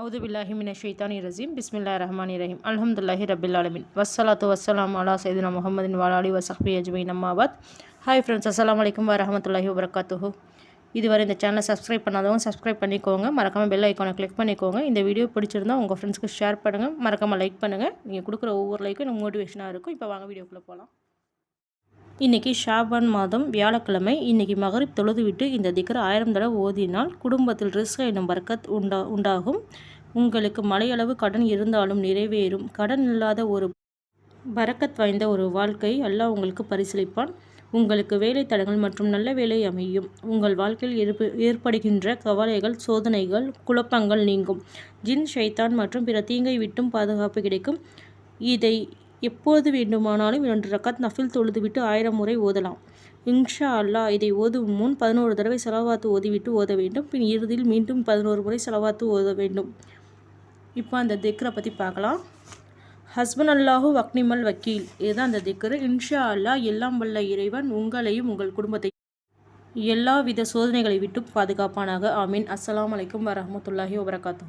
அவுது பில்லாஹி மின ஷைத்தானி ரசீம் பிஸ்மில்லா ரஹ்மான் ரஹீம் அலமதுல்லாஹி ரபில்லாலமின் வசலாத்து வசலாம் அலா சைதுனா முகமதின் வாலாலி வசஹ்பி அஜ்மீன் அம்மாபாத் ஹாய் ஃப்ரெண்ட்ஸ் அஸ்ஸலாமு அலைக்கும் வரஹமத்துல்லாஹி வபரகாத்துஹு இதுவரை இந்த சேனலை சப்ஸ்கிரைப் பண்ணாதவங்க சப்ஸ்கிரைப் பண்ணிக்கோங்க. மறக்காமல் பெல் ஐக்கானை கிளிக் பண்ணிக்கோங்க. இந்த வீடியோ பிடிச்சிருந்தா உங்கள் ஃப்ரெண்ட்ஸ்க்கு ஷேர் பண்ணுங்கள் மறக்காமல் லைக் பண்ணுங்கள் நீங்கள் கொடுக்குற ஒவ்வொரு லைக்கும் எனக்கு மோட்டிவேஷனாக இருக்கும். இப்போ வாங்க வீடியோக்குள்ளே போகலாம் இன்றைக்கி ஷாபான் மாதம் வியாழக்கிழமை இன்றைக்கி மகரிப் தொழுது விட்டு இந்த திக்கரை ஆயிரம் தடவை ஓதினால் குடும்பத்தில் ரிஸ்க் எனும் பர்க்கத் உண்டா உண்டாகும். உங்களுக்கு மலையளவு கடன் இருந்தாலும் நிறைவேறும். கடன் இல்லாத ஒரு பரக்கத் வாய்ந்த ஒரு வாழ்க்கை அல்லாஹ் உங்களுக்கு பரிசீலிப்பான் உங்களுக்கு வேலை தடங்கள் மற்றும் நல்ல வேலை அமையும். உங்கள் வாழ்க்கையில் ஏற்ப ஏற்படுகின்ற கவலைகள் சோதனைகள் குழப்பங்கள் நீங்கும். ஜின் ஷைத்தான் மற்றும் பிற தீங்கை விட்டும் பாதுகாப்பு கிடைக்கும். இதை எப்போது வேண்டுமானாலும் இரண்டு ரக்காத் நஃபில் தொழுதுவிட்டு ஆயிரம் முறை ஓதலாம். இன்ஷா அல்லாஹ் இதை ஓதும் முன் பதினோரு தடவை செலவாத்து ஓதிவிட்டு ஓத வேண்டும். பின் இறுதியில் மீண்டும் பதினோரு முறை செலவாத்து ஓத வேண்டும். இப்போ அந்த திக்ரை பற்றி பார்க்கலாம். ஹஸ்பண்ட் அல்லாஹூ வக்னிமல் வக்கீல். இதுதான் அந்த திக்ரு. இன்ஷா அல்லாஹ் எல்லாம் வல்ல இறைவன் உங்களையும் உங்கள் குடும்பத்தை எல்லா வித சோதனைகளை விட்டும் பாதுகாப்பானாக. ஆமீன். அஸ்லாம் வலைக்கம் வரமத்துல்லாஹி வபரகாத்து